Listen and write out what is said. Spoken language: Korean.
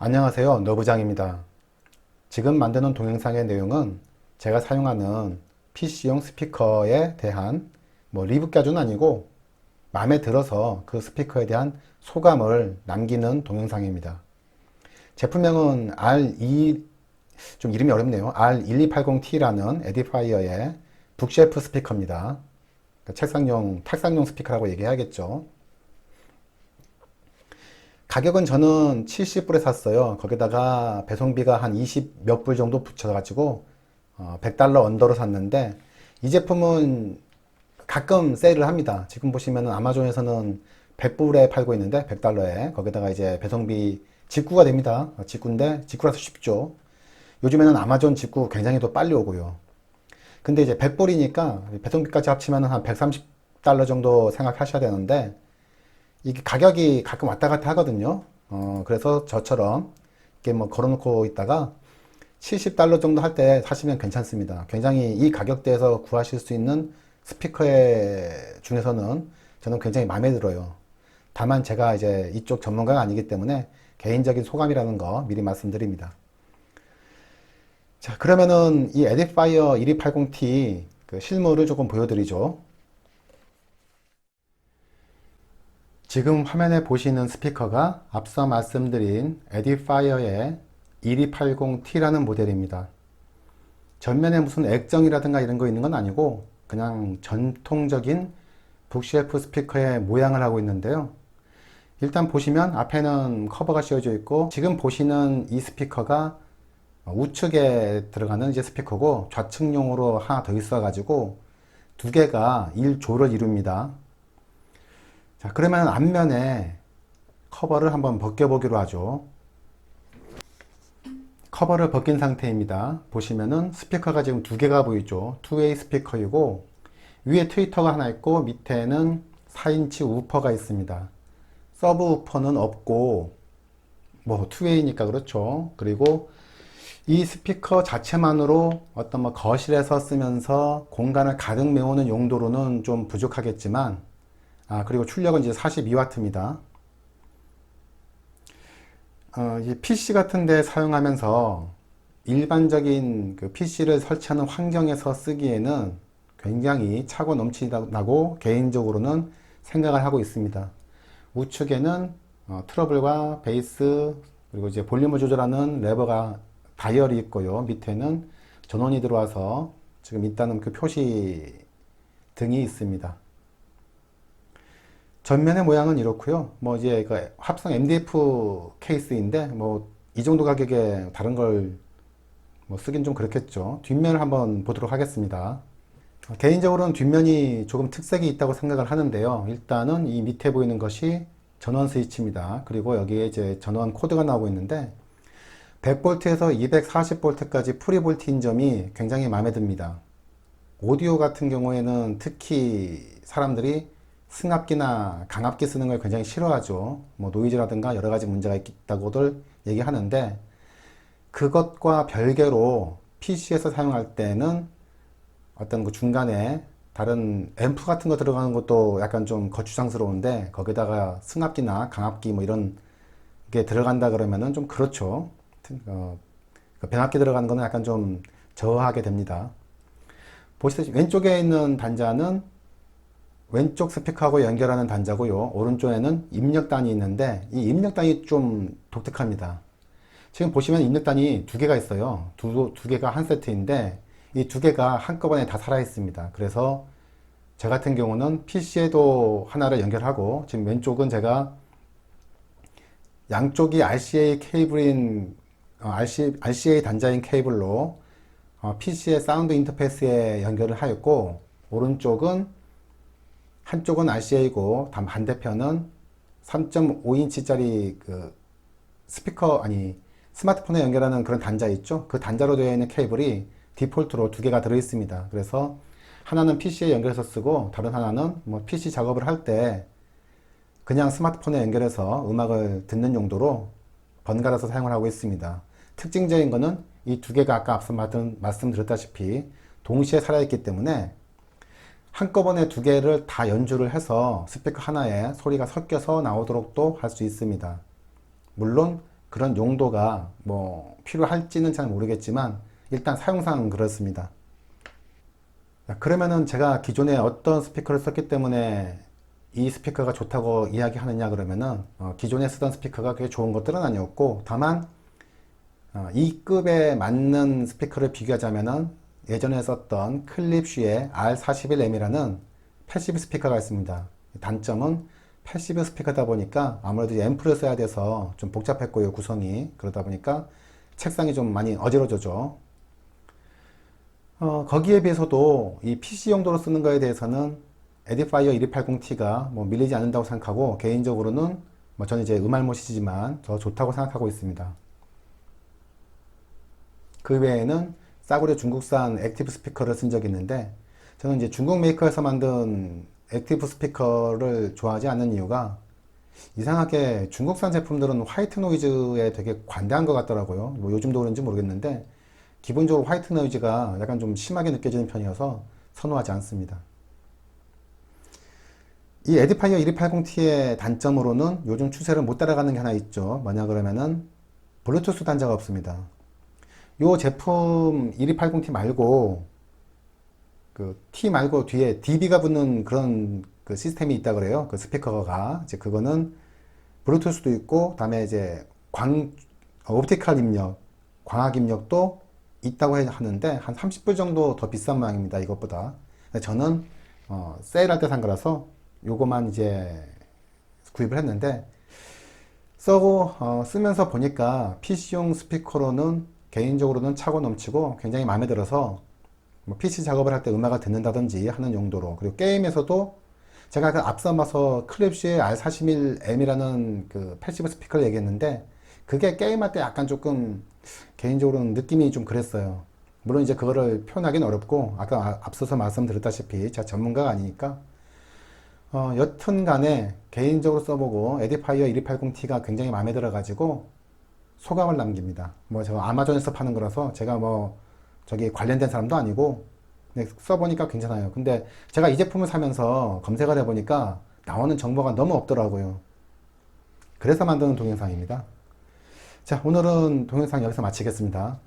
안녕하세요. 너부장입니다. 지금 만드는 동영상의 내용은 제가 사용하는 PC용 스피커에 대한 뭐 리뷰까지는 아니고 마음에 들어서 그 스피커에 대한 소감을 남기는 동영상입니다. 제품명은 R2, 좀 이름이 어렵네요. R1280T라는 에디파이어의 북셰프 스피커입니다. 그러니까 책상용, 탁상용 스피커라고 얘기해야겠죠. 가격은 저는 70불에 샀어요. 거기다가 배송비가 한 20 몇 불 정도 붙여가지고 어, 100달러 언더로 샀는데 이 제품은 가끔 세일을 합니다. 지금 보시면은 아마존에서는 100불에 팔고 있는데 100달러에 거기다가 이제 배송비 직구가 됩니다. 어, 직구인데 직구라서 쉽죠. 요즘에는 아마존 직구 굉장히 더 빨리 오고요. 근데 이제 100불이니까 배송비까지 합치면 한 130달러 정도 생각하셔야 되는데 이게 가격이 가끔 왔다 갔다 하거든요. 어, 그래서 저처럼 이렇게 뭐 걸어놓고 있다가 70달러 정도 할 때 사시면 괜찮습니다. 굉장히 이 가격대에서 구하실 수 있는 스피커의 중에서는 저는 굉장히 마음에 들어요. 다만 제가 이제 이쪽 전문가가 아니기 때문에 개인적인 소감이라는 거 미리 말씀드립니다. 자, 그러면은 이 에디파이어 1280T 그 실물을 조금 보여드리죠. 지금 화면에 보시는 스피커가 앞서 말씀드린 에디파이어의 1280T라는 모델입니다. 전면에 무슨 액정이라든가 이런 거 있는 건 아니고 그냥 전통적인 북셰프 스피커의 모양을 하고 있는데요. 일단 보시면 앞에는 커버가 씌워져 있고 지금 보시는 이 스피커가 우측에 들어가는 이제 스피커고 좌측용으로 하나 더 있어 가지고 두 개가 1조를 이룹니다. 자, 그러면 앞면에 커버를 한번 벗겨보기로 하죠. 커버를 벗긴 상태입니다. 보시면은 스피커가 지금 두 개가 보이죠. 2웨이 스피커이고 위에 트위터가 하나 있고 밑에는 4인치 우퍼가 있습니다. 서브 우퍼는 없고 뭐 2웨이니까 그렇죠. 그리고 이 스피커 자체만으로 어떤 뭐 거실에서 쓰면서 공간을 가득 메우는 용도로는 좀 부족하겠지만 아, 그리고 출력은 이제 42W입니다. 어, 이 PC 같은 데 사용하면서 일반적인 그 PC를 설치하는 환경에서 쓰기에는 굉장히 차고 넘치다고 개인적으로는 생각을 하고 있습니다. 우측에는 어, 트러블과 베이스 그리고 이제 볼륨을 조절하는 레버가 다이얼이 있고요. 밑에는 전원이 들어와서 지금 있다는 그 표시 등이 있습니다. 전면의 모양은 이렇고요. 뭐 이제 그 합성 MDF 케이스인데 뭐 이 정도 가격에 다른 걸 뭐 쓰긴 좀 그렇겠죠. 뒷면을 한번 보도록 하겠습니다. 개인적으로는 뒷면이 조금 특색이 있다고 생각을 하는데요. 일단은 이 밑에 보이는 것이 전원 스위치입니다. 그리고 여기에 이제 전원 코드가 나오고 있는데 100V에서 240V까지 프리볼트인 점이 굉장히 마음에 듭니다. 오디오 같은 경우에는 특히 사람들이 승합기나 강압기 쓰는 걸 굉장히 싫어하죠. 뭐 노이즈라든가 여러 가지 문제가 있다고들 얘기하는데 그것과 별개로 PC에서 사용할 때는 어떤 그 중간에 다른 앰프 같은 거 들어가는 것도 약간 좀 거추장스러운데 거기다가 승합기나 강압기 뭐 이런 게 들어간다 그러면은 좀 그렇죠. 어, 그 변압기 들어가는 거는 약간 좀 저하게 됩니다. 보시다시피 왼쪽에 있는 단자는 왼쪽 스피커하고 연결하는 단자고요. 오른쪽에는 입력단이 있는데 이 입력단이 좀 독특합니다. 지금 보시면 입력단이 두 개가 있어요. 두, 두 개가 한 세트인데 이 두 개가 한꺼번에 다 살아 있습니다. 그래서 저 같은 경우는 PC에도 하나를 연결하고 지금 왼쪽은 제가 양쪽이 RCA 케이블인 어, RC, RCA 단자인 케이블로 어, PC의 사운드 인터페이스에 연결을 하였고 오른쪽은 한쪽은 RCA이고 반대편은 3.5인치짜리 그 스피커 아니 스마트폰에 연결하는 그런 단자 있죠? 그 단자로 되어 있는 케이블이 디폴트로 두 개가 들어 있습니다. 그래서 하나는 PC에 연결해서 쓰고 다른 하나는 뭐 PC 작업을 할 때 그냥 스마트폰에 연결해서 음악을 듣는 용도로 번갈아서 사용을 하고 있습니다. 특징적인 거는 이 두 개가 아까 앞서 말씀드렸다시피 동시에 살아있기 때문에 한꺼번에 두 개를 다 연주를 해서 스피커 하나에 소리가 섞여서 나오도록 도 할 수 있습니다. 물론 그런 용도가 뭐 필요할지는 잘 모르겠지만 일단 사용상 그렇습니다. 자, 그러면은 제가 기존에 어떤 스피커를 썼기 때문에 이 스피커가 좋다고 이야기하느냐 그러면은 어, 기존에 쓰던 스피커가 그게 좋은 것들은 아니었고 다만 어, 이 급에 맞는 스피커를 비교하자면은 예전에 썼던 클립쉬의 R41M이라는 패시브 스피커가 있습니다. 단점은 패시브 스피커다 보니까 아무래도 앰프를 써야 돼서 좀 복잡했고요 구성이 그러다 보니까 책상이 좀 많이 어지러져죠. 어, 거기에 비해서도 이 PC 용도로 쓰는 거에 대해서는 에디파이어 2280T가 뭐 밀리지 않는다고 생각하고 개인적으로는 뭐 저는 이제 음알못이지만 더 좋다고 생각하고 있습니다. 그 외에는 싸구려 중국산 액티브 스피커를 쓴 적이 있는데 저는 이제 중국 메이커에서 만든 액티브 스피커를 좋아하지 않는 이유가 이상하게 중국산 제품들은 화이트 노이즈에 되게 관대한 것 같더라고요. 뭐 요즘도 그런지 모르겠는데 기본적으로 화이트 노이즈가 약간 좀 심하게 느껴지는 편이어서 선호하지 않습니다. 이 에디파이어 2280T의 단점으로는 요즘 추세를 못 따라가는 게 하나 있죠. 뭐냐 그러면은 블루투스 단자가 없습니다. 요 제품 2280T 말고 그 T 말고 뒤에 DB가 붙는 그런 그 시스템이 있다 그래요. 그 스피커가 이제 그거는 블루투스도 있고 그다음에 이제 광 어, 옵티컬 입력, 광학 입력도 있다고 해- 하는데 한 30불 정도 더 비싼 모양입니다. 이것보다. 저는 어, 세일할 때 산 거라서 요거만 이제 구입을 했는데 쓰고 어, 쓰면서 보니까 PC용 스피커로는 개인적으로는 차고 넘치고 굉장히 마음에 들어서 뭐 PC 작업을 할 때 음악을 듣는다든지 하는 용도로 그리고 게임에서도 제가 그 앞서 봐서 클립쉬의 R41M이라는 그 패시브 스피커를 얘기했는데 그게 게임할 때 약간 조금 개인적으로는 느낌이 좀 그랬어요. 물론 이제 그거를 표현하기는 어렵고 아까 아- 앞서서 말씀드렸다시피 제가 전문가가 아니니까 어, 여튼 간에 개인적으로 써보고 에디파이어 2280T가 굉장히 마음에 들어가지고 소감을 남깁니다. 뭐 저 아마존에서 파는 거라서 제가 뭐 저기 관련된 사람도 아니고 근데 써보니까 괜찮아요. 근데 제가 이 제품을 사면서 검색을 해보니까 나오는 정보가 너무 없더라고요. 그래서 만드는 동영상입니다. 자, 오늘은 동영상 여기서 마치겠습니다.